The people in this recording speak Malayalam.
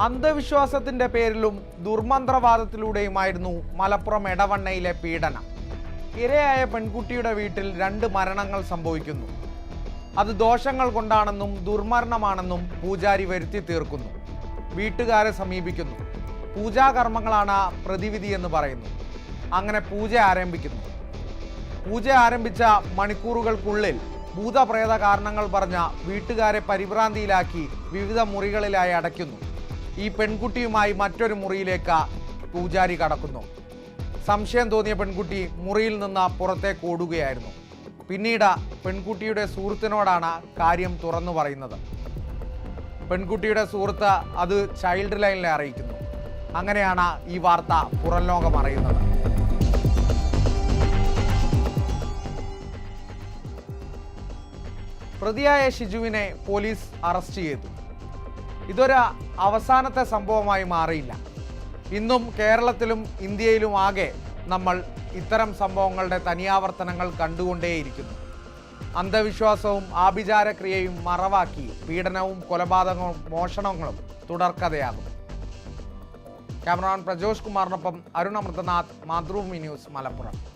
അന്ധവിശ്വാസത്തിന്റെ പേരിലും ദുർമന്ത്രവാദത്തിലൂടെയുമായിരുന്നു മലപ്പുറം എടവണ്ണയിലെ പീഡനം. ഇരയായ പെൺകുട്ടിയുടെ വീട്ടിൽ രണ്ട് മരണങ്ങൾ സംഭവിക്കുന്നു. അത് ദോഷങ്ങൾ കൊണ്ടാണെന്നും ദുർമരണമാണെന്നും പൂജാരി വരുത്തി തീർക്കുന്നു. വീട്ടുകാരെ സമീപിക്കുന്നു. പൂജാകർമ്മങ്ങളാണ് പ്രതിവിധി എന്ന് പറയുന്നു. അങ്ങനെ പൂജ ആരംഭിക്കുന്നു. പൂജ ആരംഭിച്ച മണിക്കൂറുകൾക്കുള്ളിൽ ഭൂതപ്രേത കാരണങ്ങൾ പറഞ്ഞ വീട്ടുകാരെ പരിഭ്രാന്തിയിലാക്കി വിവിധ മുറികളിലായി അടയ്ക്കുന്നു. ഈ പെൺകുട്ടിയുമായി മറ്റൊരു മുറിയിലേക്ക് പൂജാരി കടക്കുന്നു. സംശയം തോന്നിയ പെൺകുട്ടി മുറിയിൽ നിന്ന് പുറത്തേക്ക് ഓടുകയായിരുന്നു. പിന്നീട് പെൺകുട്ടിയുടെ സുഹൃത്തിനോടാണ് കാര്യം തുറന്നു പറയുന്നത്. പെൺകുട്ടിയുടെ സുഹൃത്ത് അത് ചൈൽഡ് ലൈനിലെ അറിയിക്കുന്നു. അങ്ങനെയാണ് ഈ വാർത്ത പുറം ലോകം അറിയുന്നത്. പ്രതിയായ ഷിജുവിനെ പോലീസ് അറസ്റ്റ് ചെയ്തു. ഇതൊരു അവസാനത്തെ സംഭവമായി മാറിയില്ല. ഇന്നും കേരളത്തിലും ഇന്ത്യയിലും ആകെ നമ്മൾ ഇത്തരം സംഭവങ്ങളുടെ തനിയാവർത്തനങ്ങൾ കണ്ടുകൊണ്ടേയിരിക്കുന്നു. അന്ധവിശ്വാസവും ആഭിചാരക്രിയയും മറവാക്കി പീഡനവും കൊലപാതകവും മോഷണങ്ങളും തുടർക്കഥയാകും ക്യാമറമാൻ പ്രജോഷ് കുമാറിനൊപ്പം അരുണമൃതനാഥ് മാതൃഭൂമി ന്യൂസ് മലപ്പുറം.